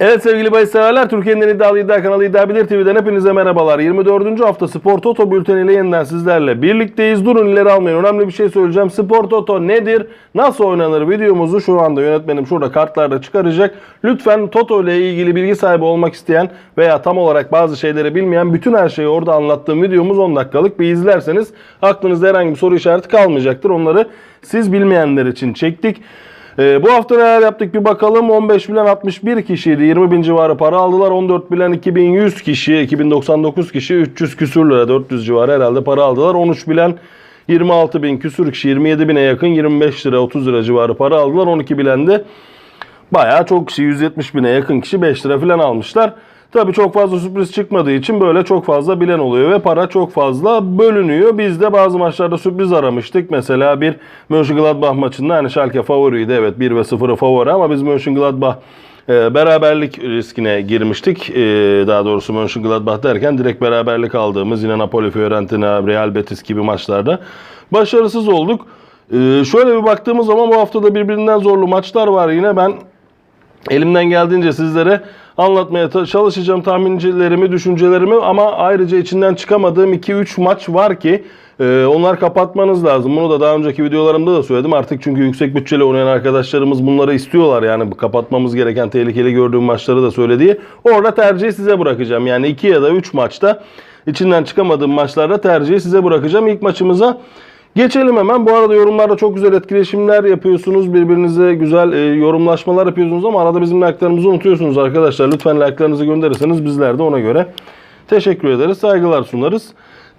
Evet sevgili bahis severler, Türkiye'nin en iddialı iddia kanalı İddia Bilir TV'den hepinize merhabalar. 24. hafta Spor Toto bülteniyle yeniden sizlerle birlikteyiz. Durun ileri almayın. Önemli bir şey söyleyeceğim. Spor Toto nedir? Nasıl oynanır? Videomuzu şu anda yönetmenim şurada kartlarda çıkaracak. Lütfen Toto ile ilgili bilgi sahibi olmak isteyen veya tam olarak bazı şeyleri bilmeyen bütün her şeyi orada anlattığım videomuz 10 dakikalık bir izlerseniz aklınızda herhangi bir soru işareti kalmayacaktır. Onları siz bilmeyenler için çektik. Ee, bu hafta neler yaptık bir bakalım. 15 bilen 61 kişiydi. 20 bin civarı para aldılar. 14 bilen 2100 kişi, 2099 kişi 300 küsür lira, 400 civarı herhalde para aldılar. 13 bilen 26 bin küsür kişi, 27 bine yakın 25 lira, 30 lira civarı para aldılar. 12 bilen de bayağı çok kişi, 170 bine yakın kişi 5 lira falan almışlar. Tabii çok fazla sürpriz çıkmadığı için böyle çok fazla bilen oluyor ve para çok fazla bölünüyor. Biz de bazı maçlarda sürpriz aramıştık. Mesela bir Mönchengladbach maçında hani Schalke favoriydi evet 1 ve 0'ı favori ama biz Mönchengladbach e, beraberlik riskine girmiştik. E, daha doğrusu Mönchengladbach derken direkt beraberlik aldığımız yine Napoli, Fiorentina, Real Betis gibi maçlarda başarısız olduk. E, şöyle bir baktığımız zaman bu haftada birbirinden zorlu maçlar var yine. Ben Elimden geldiğince sizlere anlatmaya çalışacağım tahmincilerimi, düşüncelerimi ama ayrıca içinden çıkamadığım 2-3 maç var ki e, onlar kapatmanız lazım. Bunu da daha önceki videolarımda da söyledim. Artık çünkü yüksek bütçeli oynayan arkadaşlarımız bunları istiyorlar. Yani kapatmamız gereken tehlikeli gördüğüm maçları da söylediği. Orada tercihi size bırakacağım. Yani 2 ya da 3 maçta içinden çıkamadığım maçlarda tercihi size bırakacağım. İlk maçımıza Geçelim hemen. Bu arada yorumlarda çok güzel etkileşimler yapıyorsunuz. Birbirinize güzel e, yorumlaşmalar yapıyorsunuz ama arada bizim like'larımızı unutuyorsunuz arkadaşlar. Lütfen like'larınızı gönderirseniz bizler de ona göre teşekkür ederiz. Saygılar sunarız.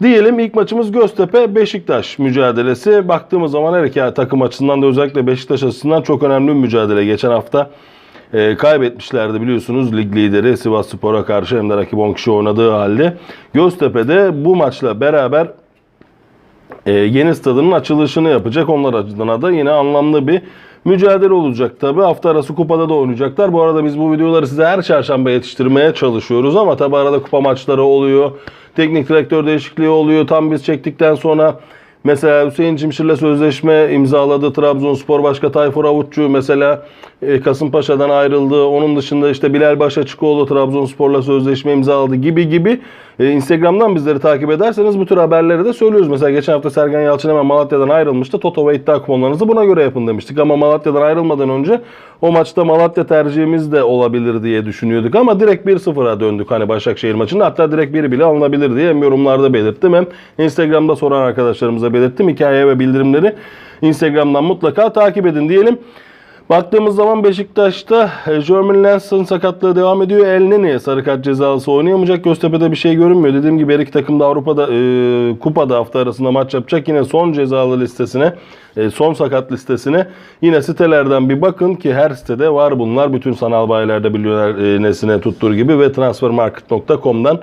Diyelim ilk maçımız Göztepe Beşiktaş mücadelesi. Baktığımız zaman her iki takım açısından da özellikle Beşiktaş açısından çok önemli bir mücadele. Geçen hafta e, kaybetmişlerdi biliyorsunuz lig lideri Sivas Spor'a karşı hem de rakip 10 kişi oynadığı halde. Göztepe'de bu maçla beraber e, yeni stadının açılışını yapacak. Onlar adına da yine anlamlı bir mücadele olacak tabi. Hafta arası kupada da oynayacaklar. Bu arada biz bu videoları size her çarşamba yetiştirmeye çalışıyoruz ama tabi arada kupa maçları oluyor. Teknik direktör değişikliği oluyor. Tam biz çektikten sonra Mesela Hüseyin Cimşir'le sözleşme imzaladı Trabzonspor Başka Tayfur Avutçu mesela Kasımpaşa'dan ayrıldı. Onun dışında işte Bilal Başaçıkoğlu Trabzonspor'la sözleşme imzaladı gibi gibi. E, Instagram'dan bizleri takip ederseniz bu tür haberleri de söylüyoruz. Mesela geçen hafta Sergen Yalçın hemen Malatya'dan ayrılmıştı. Toto ve iddia kuponlarınızı buna göre yapın demiştik. Ama Malatya'dan ayrılmadan önce o maçta Malatya tercihimiz de olabilir diye düşünüyorduk. Ama direkt 1-0'a döndük hani Başakşehir maçında. Hatta direkt 1 bile alınabilir diye hem yorumlarda belirttim hem Instagram'da soran arkadaşlarımıza belirttim. Hikaye ve bildirimleri Instagram'dan mutlaka takip edin diyelim. Baktığımız zaman Beşiktaş'ta e, Jermaine Lans'ın sakatlığı devam ediyor. El Neni sarı kart cezalısı oynayamayacak. Göztepe'de bir şey görünmüyor. Dediğim gibi her iki takım da Avrupa'da e, kupada hafta arasında maç yapacak. Yine son cezalı listesine, e, son sakat listesine yine sitelerden bir bakın ki her sitede var bunlar. Bütün sanal bayilerde biliyorlar e, nesine tuttur gibi ve transfermarket.com'dan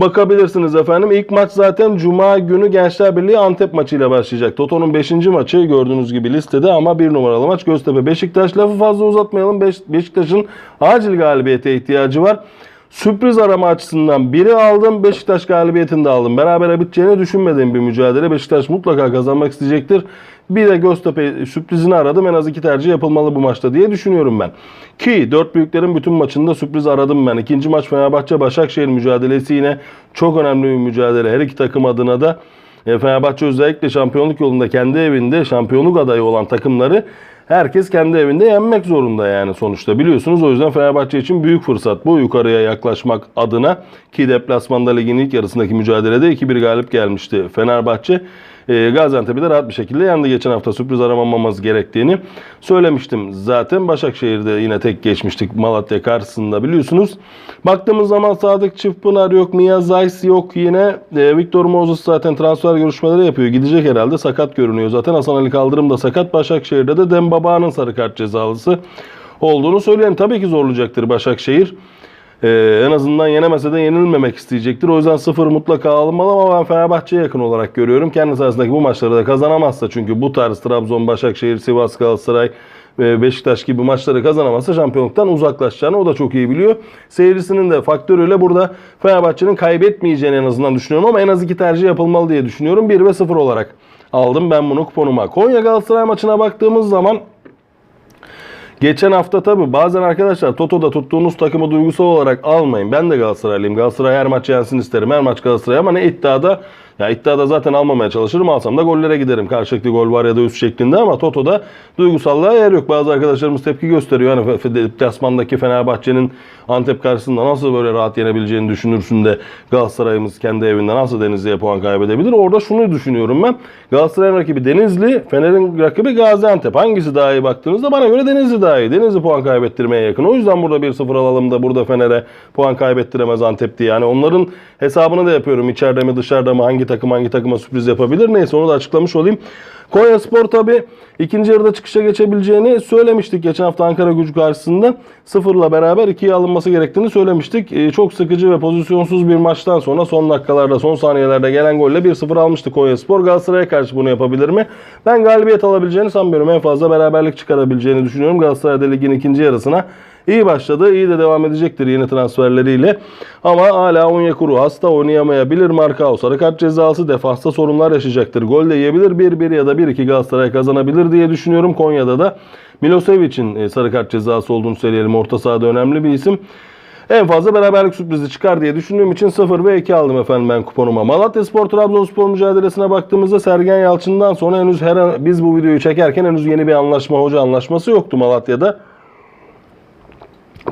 Bakabilirsiniz efendim. İlk maç zaten Cuma günü Gençler Birliği Antep maçıyla başlayacak. Toto'nun 5. maçı gördüğünüz gibi listede ama bir numaralı maç Göztepe. Beşiktaş lafı fazla uzatmayalım. Beş- Beşiktaş'ın acil galibiyete ihtiyacı var. Sürpriz arama açısından biri aldım. Beşiktaş galibiyetini de aldım. Berabere biteceğini düşünmediğim bir mücadele. Beşiktaş mutlaka kazanmak isteyecektir. Bir de Göztepe sürprizini aradım. En az iki tercih yapılmalı bu maçta diye düşünüyorum ben. Ki dört büyüklerin bütün maçında sürpriz aradım ben. İkinci maç Fenerbahçe Başakşehir mücadelesi yine çok önemli bir mücadele. Her iki takım adına da e, Fenerbahçe özellikle şampiyonluk yolunda kendi evinde şampiyonluk adayı olan takımları herkes kendi evinde yenmek zorunda yani sonuçta biliyorsunuz. O yüzden Fenerbahçe için büyük fırsat bu yukarıya yaklaşmak adına ki deplasmanda ligin ilk yarısındaki mücadelede 2-1 galip gelmişti Fenerbahçe. E, Gaziantep'i de rahat bir şekilde yendi. Geçen hafta sürpriz aramamamız gerektiğini söylemiştim. Zaten Başakşehir'de yine tek geçmiştik Malatya karşısında biliyorsunuz. Baktığımız zaman Sadık Çiftpınar yok, Mia Zeiss yok yine. E, Victor Moses zaten transfer görüşmeleri yapıyor. Gidecek herhalde. Sakat görünüyor zaten. Hasan Ali Kaldırım da sakat. Başakşehir'de de Dembaba'nın sarı kart cezalısı olduğunu söyleyelim. Tabii ki zorlayacaktır Başakşehir. Ee, en azından yenemese de yenilmemek isteyecektir. O yüzden sıfır mutlaka alınmalı ama ben Fenerbahçe'ye yakın olarak görüyorum. Kendi arasındaki bu maçları da kazanamazsa çünkü bu tarz Trabzon, Başakşehir, Sivas, Galatasaray ve Beşiktaş gibi maçları kazanamazsa şampiyonluktan uzaklaşacağını o da çok iyi biliyor. Seyircisinin de faktörüyle burada Fenerbahçe'nin kaybetmeyeceğini en azından düşünüyorum ama en az iki tercih yapılmalı diye düşünüyorum. 1 ve 0 olarak aldım ben bunu kuponuma. Konya Galatasaray maçına baktığımız zaman Geçen hafta tabi bazen arkadaşlar Toto'da tuttuğunuz takımı duygusal olarak almayın. Ben de Galatasaraylıyım. Galatasaray her maç yensin isterim. Her maç Galatasaray ama ne iddiada ya iddiada zaten almamaya çalışırım. Alsam da gollere giderim. Karşılıklı gol var ya da üst şeklinde ama Toto'da duygusallığa yer yok. Bazı arkadaşlarımız tepki gösteriyor. Hani deplasmandaki Fenerbahçe'nin Antep karşısında nasıl böyle rahat yenebileceğini düşünürsün de Galatasaray'ımız kendi evinde nasıl Denizli'ye puan kaybedebilir? Orada şunu düşünüyorum ben. Galatasaray'ın rakibi Denizli, Fener'in rakibi Gaziantep. Hangisi daha iyi baktığınızda bana göre Denizli daha iyi. Denizli puan kaybettirmeye yakın. O yüzden burada 1-0 alalım da burada Fener'e puan kaybettiremez Antep diye. Yani onların hesabını da yapıyorum. İçeride mi dışarıda mı hangi takım hangi takıma sürpriz yapabilir. Neyse onu da açıklamış olayım. Konya Spor tabi ikinci yarıda çıkışa geçebileceğini söylemiştik geçen hafta Ankara gücü karşısında. Sıfırla beraber ikiye alınması gerektiğini söylemiştik. Ee, çok sıkıcı ve pozisyonsuz bir maçtan sonra son dakikalarda son saniyelerde gelen golle 1-0 almıştı Konya Spor. Galatasaray'a karşı bunu yapabilir mi? Ben galibiyet alabileceğini sanmıyorum. En fazla beraberlik çıkarabileceğini düşünüyorum. Galatasaray da ligin ikinci yarısına İyi başladı. iyi de devam edecektir yeni transferleriyle. Ama hala Onyekuru hasta oynayamayabilir. Markao sarı kart cezası defansta sorunlar yaşayacaktır. Gol de yiyebilir. 1-1 ya da 1-2 Galatasaray kazanabilir diye düşünüyorum. Konya'da da Milosevic'in e, sarı kart cezası olduğunu söyleyelim. Orta sahada önemli bir isim. En fazla beraberlik sürprizi çıkar diye düşündüğüm için 0 ve 2 aldım efendim ben kuponuma. Malatya Spor Trabzonspor mücadelesine baktığımızda Sergen Yalçın'dan sonra henüz her an, biz bu videoyu çekerken henüz yeni bir anlaşma hoca anlaşması yoktu Malatya'da.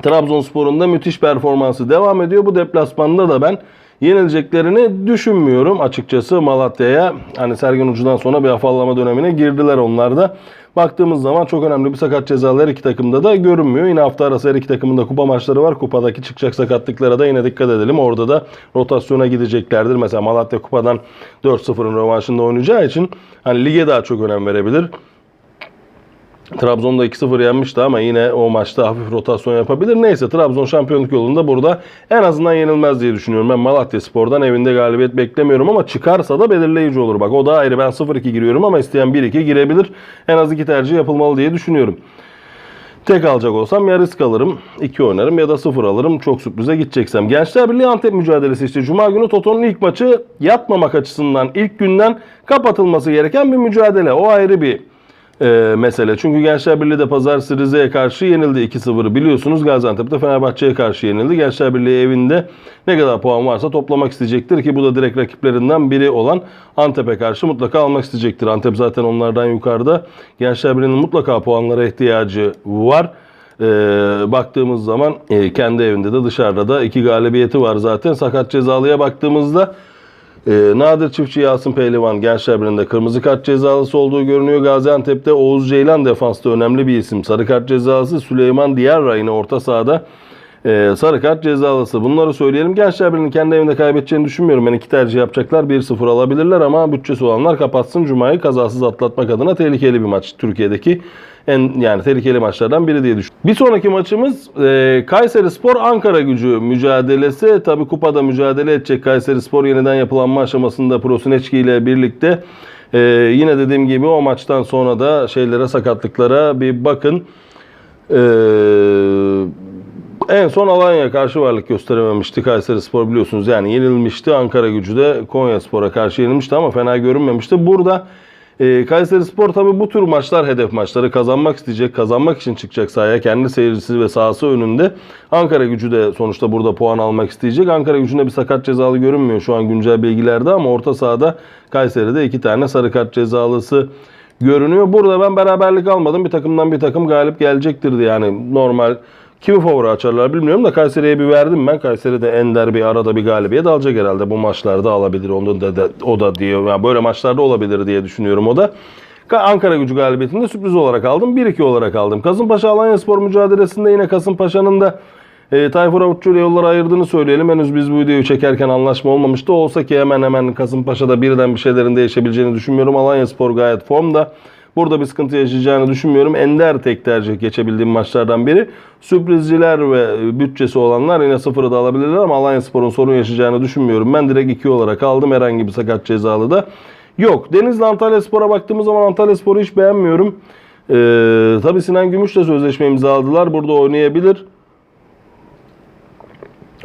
Trabzonspor'un da müthiş performansı devam ediyor. Bu deplasmanda da ben yenileceklerini düşünmüyorum açıkçası Malatya'ya. Hani Sergen Ucu'dan sonra bir afallama dönemine girdiler onlar da. Baktığımız zaman çok önemli bir sakat cezalar her iki takımda da görünmüyor. Yine hafta arası her iki takımın da kupa maçları var. Kupadaki çıkacak sakatlıklara da yine dikkat edelim. Orada da rotasyona gideceklerdir. Mesela Malatya kupadan 4-0'ın rövanşında oynayacağı için hani lige daha çok önem verebilir. Trabzon'da 2-0 yenmişti ama yine o maçta hafif rotasyon yapabilir. Neyse Trabzon şampiyonluk yolunda burada en azından yenilmez diye düşünüyorum. Ben Malatya Spor'dan evinde galibiyet beklemiyorum ama çıkarsa da belirleyici olur. Bak o da ayrı ben 0-2 giriyorum ama isteyen 1-2 girebilir. En az iki tercih yapılmalı diye düşünüyorum. Tek alacak olsam ya risk alırım, 2 oynarım ya da 0 alırım. Çok sürprize gideceksem. Gençler Birliği Antep mücadelesi işte. Cuma günü Toto'nun ilk maçı yatmamak açısından ilk günden kapatılması gereken bir mücadele. O ayrı bir e, mesele. Çünkü Gençler Birliği de Pazartesi Rize'ye karşı yenildi 2-0 biliyorsunuz. Gaziantep'te Fenerbahçe'ye karşı yenildi. Gençler Birliği evinde ne kadar puan varsa toplamak isteyecektir ki bu da direkt rakiplerinden biri olan Antep'e karşı mutlaka almak isteyecektir. Antep zaten onlardan yukarıda. Gençler Birliği'nin mutlaka puanlara ihtiyacı var. Ee, baktığımız zaman e, kendi evinde de dışarıda da iki galibiyeti var zaten. Sakat cezalıya baktığımızda ee, Nadir Çiftçi Yasin Pehlivan Gençler Birliği'nde kırmızı kart cezalısı olduğu görünüyor. Gaziantep'te Oğuz Ceylan defansta önemli bir isim. Sarı kart cezası Süleyman Diyarra yine orta sahada e, sarı kart cezalısı. Bunları söyleyelim. Gençler Birliği'nin kendi evinde kaybedeceğini düşünmüyorum. Ben iki tercih yapacaklar. 1-0 alabilirler ama bütçesi olanlar kapatsın. Cuma'yı kazasız atlatmak adına tehlikeli bir maç Türkiye'deki en yani tehlikeli maçlardan biri diye düşünüyorum. Bir sonraki maçımız e, Kayseri Spor Ankara Gücü mücadelesi. Tabi kupada mücadele edecek Kayseri Spor yeniden yapılanma aşamasında Prosinecki ile birlikte. E, yine dediğim gibi o maçtan sonra da şeylere sakatlıklara bir bakın. E, en son Alanya'ya karşı varlık gösterememişti Kayseri Spor biliyorsunuz. Yani yenilmişti. Ankara Gücü de Konya Spor'a karşı yenilmişti ama fena görünmemişti. Burada e, Kayseri Spor tabi bu tür maçlar hedef maçları kazanmak isteyecek. Kazanmak için çıkacak sahaya. Kendi seyircisi ve sahası önünde. Ankara Gücü de sonuçta burada puan almak isteyecek. Ankara Gücü'nde bir sakat cezalı görünmüyor şu an güncel bilgilerde ama orta sahada Kayseri'de iki tane sarı kart cezalısı görünüyor. Burada ben beraberlik almadım. Bir takımdan bir takım galip gelecektir. Yani normal kimi favori açarlar bilmiyorum da Kayseri'ye bir verdim ben. Kayseri'de Ender bir arada bir galibiyet alacak herhalde. Bu maçlarda alabilir. Onu da, da o da diyor. Yani böyle maçlarda olabilir diye düşünüyorum o da. Ka- Ankara gücü galibiyetinde sürpriz olarak aldım. 1-2 olarak aldım. Kasımpaşa Alanya Spor mücadelesinde yine Kasımpaşa'nın da e, Tayfur Avutçu ile yolları ayırdığını söyleyelim. Henüz biz bu videoyu çekerken anlaşma olmamıştı. Olsa ki hemen hemen Kasımpaşa'da birden bir şeylerin değişebileceğini düşünmüyorum. Alanya Spor gayet formda. Burada bir sıkıntı yaşayacağını düşünmüyorum. Ender tek tercih geçebildiğim maçlardan biri. Sürprizciler ve bütçesi olanlar yine sıfırı da alabilirler ama Alanya Spor'un sorun yaşayacağını düşünmüyorum. Ben direkt 2 olarak aldım. Herhangi bir sakat cezalı da yok. Denizli Antalya Spor'a baktığımız zaman Antalya Spor'u hiç beğenmiyorum. Ee, tabii Sinan Gümüş'le sözleşme imzaladılar. Burada oynayabilir.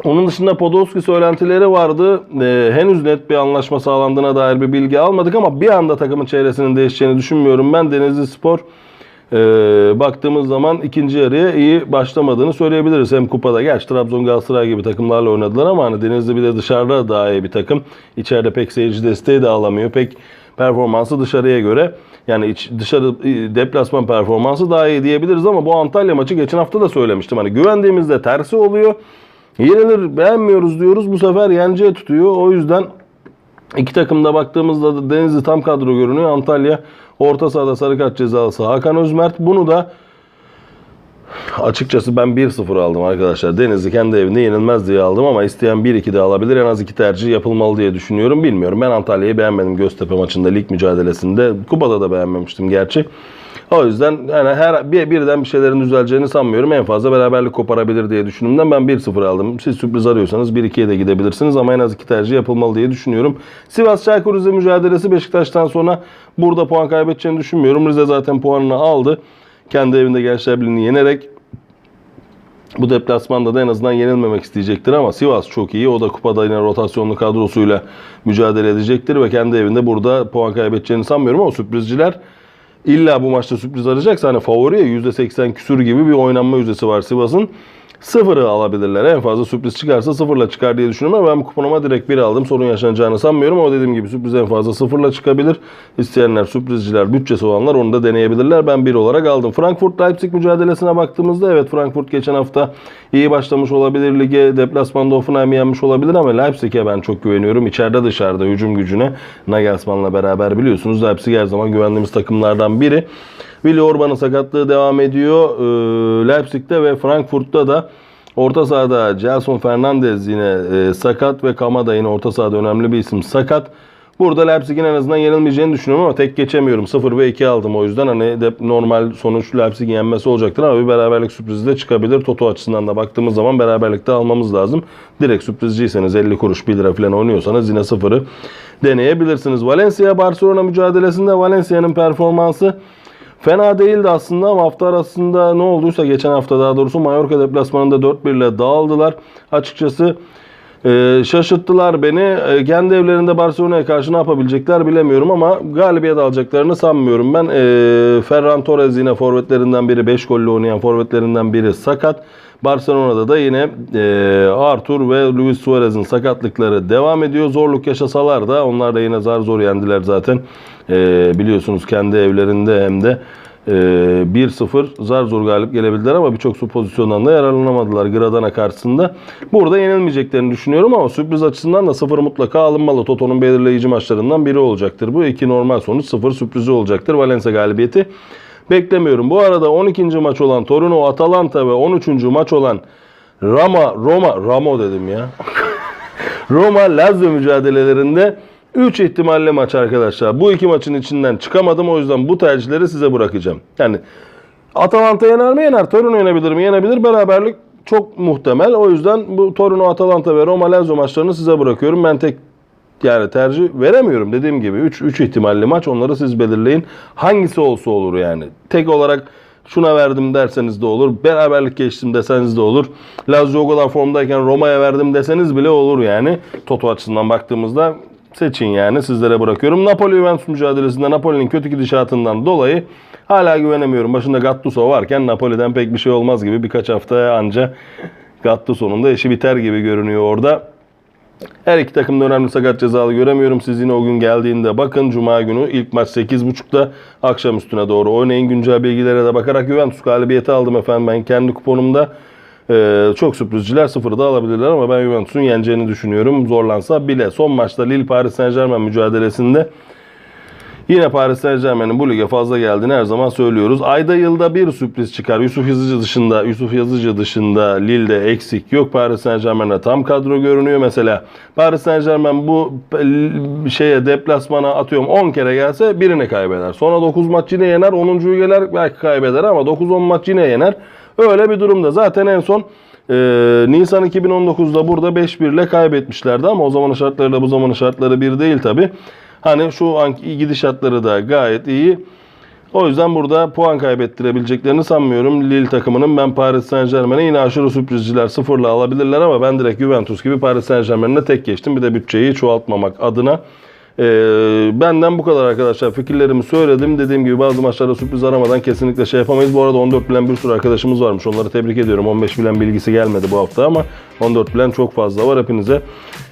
Onun dışında Podolski söylentileri vardı. Ee, henüz net bir anlaşma sağlandığına dair bir bilgi almadık ama bir anda takımın çevresinin değişeceğini düşünmüyorum. Ben Denizli Spor Ee, baktığımız zaman ikinci yarıya iyi başlamadığını söyleyebiliriz. Hem kupada gerçi Trabzon Galatasaray gibi takımlarla oynadılar ama hani Denizli bir de dışarıda daha iyi bir takım. İçeride pek seyirci desteği de alamıyor. Pek performansı dışarıya göre yani iç, dışarı e, deplasman performansı daha iyi diyebiliriz ama bu Antalya maçı geçen hafta da söylemiştim. Hani güvendiğimizde tersi oluyor. Yenilir beğenmiyoruz diyoruz bu sefer yenciye tutuyor. O yüzden iki takımda baktığımızda da Denizli tam kadro görünüyor. Antalya orta sahada sarı kart cezalısı Hakan Özmert. Bunu da açıkçası ben 1-0 aldım arkadaşlar. Denizli kendi evinde yenilmez diye aldım ama isteyen 1-2 de alabilir. En az iki tercih yapılmalı diye düşünüyorum. Bilmiyorum. Ben Antalya'yı beğenmedim Göztepe maçında lig mücadelesinde. Kupada da beğenmemiştim gerçi. O yüzden yani her bir, birden bir şeylerin düzeleceğini sanmıyorum. En fazla beraberlik koparabilir diye düşündüğümden ben 1-0 aldım. Siz sürpriz arıyorsanız 1-2'ye de gidebilirsiniz ama en az iki tercih yapılmalı diye düşünüyorum. Sivas Çaykur Rize mücadelesi Beşiktaş'tan sonra burada puan kaybedeceğini düşünmüyorum. Rize zaten puanını aldı. Kendi evinde Gençler Birliği'ni yenerek bu deplasmanda da en azından yenilmemek isteyecektir ama Sivas çok iyi. O da kupada yine rotasyonlu kadrosuyla mücadele edecektir ve kendi evinde burada puan kaybedeceğini sanmıyorum ama sürprizciler illa bu maçta sürpriz arayacaksa hani favoriye %80 küsür gibi bir oynanma yüzdesi var Sivas'ın. Sıfırı alabilirler. En fazla sürpriz çıkarsa sıfırla çıkar diye düşünüyorum ama ben kuponuma direkt bir aldım. Sorun yaşanacağını sanmıyorum ama dediğim gibi sürpriz en fazla sıfırla çıkabilir. İsteyenler, sürprizciler, bütçesi olanlar onu da deneyebilirler. Ben bir olarak aldım. Frankfurt-Leipzig mücadelesine baktığımızda evet Frankfurt geçen hafta iyi başlamış olabilir. Lige deplasmanda Hoffenheim'i yenmiş olabilir ama Leipzig'e ben çok güveniyorum. İçeride dışarıda hücum gücüne Nagelsmann'la beraber biliyorsunuz Leipzig her zaman güvendiğimiz takımlardan biri. Willi Orban'ın sakatlığı devam ediyor. Ee, Leipzig'te ve Frankfurt'ta da orta sahada Gelson Fernandez yine e, sakat ve Kamada yine orta sahada önemli bir isim sakat. Burada Leipzig'in en azından yenilmeyeceğini düşünüyorum ama tek geçemiyorum. 0 ve 2 aldım o yüzden hani de normal sonuç Leipzig'in yenmesi olacaktır ama bir beraberlik sürprizi de çıkabilir. Toto açısından da baktığımız zaman beraberlikte almamız lazım. Direkt sürprizciyseniz 50 kuruş 1 lira falan oynuyorsanız yine 0'ı deneyebilirsiniz. Valencia Barcelona mücadelesinde Valencia'nın performansı Fena değildi aslında ama hafta arasında ne olduysa geçen hafta daha doğrusu Mallorca deplasmanında 4-1 ile dağıldılar. Açıkçası e, şaşırttılar beni. E, kendi evlerinde Barcelona'ya karşı ne yapabilecekler bilemiyorum ama galibiyet alacaklarını sanmıyorum ben. E, Ferran Torres yine forvetlerinden biri 5 golle oynayan forvetlerinden biri sakat. Barcelona'da da yine e, Arthur ve Luis Suarez'in sakatlıkları devam ediyor. Zorluk yaşasalar da onlar da yine zar zor yendiler zaten. E, biliyorsunuz kendi evlerinde hem de e, 1-0 zar zor galip gelebildiler ama birçok su pozisyondan da yararlanamadılar Gradana karşısında. Burada yenilmeyeceklerini düşünüyorum ama sürpriz açısından da 0 mutlaka alınmalı. Toto'nun belirleyici maçlarından biri olacaktır. Bu iki normal sonuç 0 sürprizi olacaktır. Valencia galibiyeti beklemiyorum. Bu arada 12. maç olan Torino Atalanta ve 13. maç olan Roma Roma Ramo dedim ya. Roma Lazio mücadelelerinde 3 ihtimalle maç arkadaşlar. Bu iki maçın içinden çıkamadım o yüzden bu tercihleri size bırakacağım. Yani Atalanta yener mi yener? Torino yenebilir mi? Yenebilir. Beraberlik çok muhtemel. O yüzden bu Torino, Atalanta ve Roma Lazio maçlarını size bırakıyorum. Ben tek yani tercih veremiyorum. Dediğim gibi 3 3 ihtimalli maç. Onları siz belirleyin. Hangisi olsa olur yani. Tek olarak şuna verdim derseniz de olur. Beraberlik geçtim deseniz de olur. Lazio o kadar formdayken Roma'ya verdim deseniz bile olur yani. Toto açısından baktığımızda seçin yani sizlere bırakıyorum. Napoli Juventus mücadelesinde Napoli'nin kötü gidişatından dolayı hala güvenemiyorum. Başında Gattuso varken Napoli'den pek bir şey olmaz gibi birkaç haftaya anca Gattuso'nun da işi biter gibi görünüyor orada. Her iki takımda önemli sakat cezalı göremiyorum. Siz yine o gün geldiğinde bakın. Cuma günü ilk maç 8.30'da akşam üstüne doğru oynayın. Güncel bilgilere de bakarak Juventus galibiyeti aldım efendim ben kendi kuponumda. Ee, çok sürprizciler sıfırı da alabilirler ama ben Juventus'un yeneceğini düşünüyorum. Zorlansa bile. Son maçta Lille Paris Saint Germain mücadelesinde Yine Paris Saint Germain'in bu lige fazla geldiğini her zaman söylüyoruz. Ayda yılda bir sürpriz çıkar. Yusuf Yazıcı dışında, Yusuf Yazıcı dışında Lille'de eksik yok. Paris Saint Germain'de tam kadro görünüyor mesela. Paris Saint Germain bu şeye deplasmana atıyorum 10 kere gelse birini kaybeder. Sonra 9 maç yine yener. 10. gelir belki kaybeder ama 9-10 maç yine yener. Öyle bir durumda. Zaten en son ee, Nisan 2019'da burada 5-1 ile kaybetmişlerdi ama o zamanın şartları da bu zamanın şartları bir değil tabi. Hani şu anki gidişatları da gayet iyi. O yüzden burada puan kaybettirebileceklerini sanmıyorum. Lille takımının ben Paris Saint Germain'e yine aşırı sürprizciler sıfırla alabilirler ama ben direkt Juventus gibi Paris Saint Germain'e tek geçtim. Bir de bütçeyi çoğaltmamak adına Ee, benden bu kadar arkadaşlar. Fikirlerimi söyledim. Dediğim gibi bazı maçlarda sürpriz aramadan kesinlikle şey yapamayız. Bu arada 14 bilen bir sürü arkadaşımız varmış. Onları tebrik ediyorum. 15 bilen bilgisi gelmedi bu hafta ama 14 bilen çok fazla var. Hepinize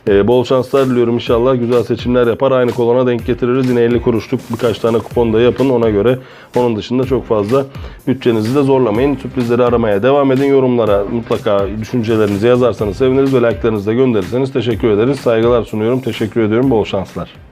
e, bol şanslar diliyorum. İnşallah güzel seçimler yapar. Aynı kolona denk getiririz. Yine 50 kuruşluk birkaç tane kupon da yapın ona göre. Onun dışında çok fazla bütçenizi de zorlamayın. Sürprizleri aramaya devam edin. Yorumlara mutlaka düşüncelerinizi yazarsanız seviniriz ve like'larınızı da gönderirseniz teşekkür ederiz. Saygılar sunuyorum. Teşekkür ediyorum. Bol şanslar.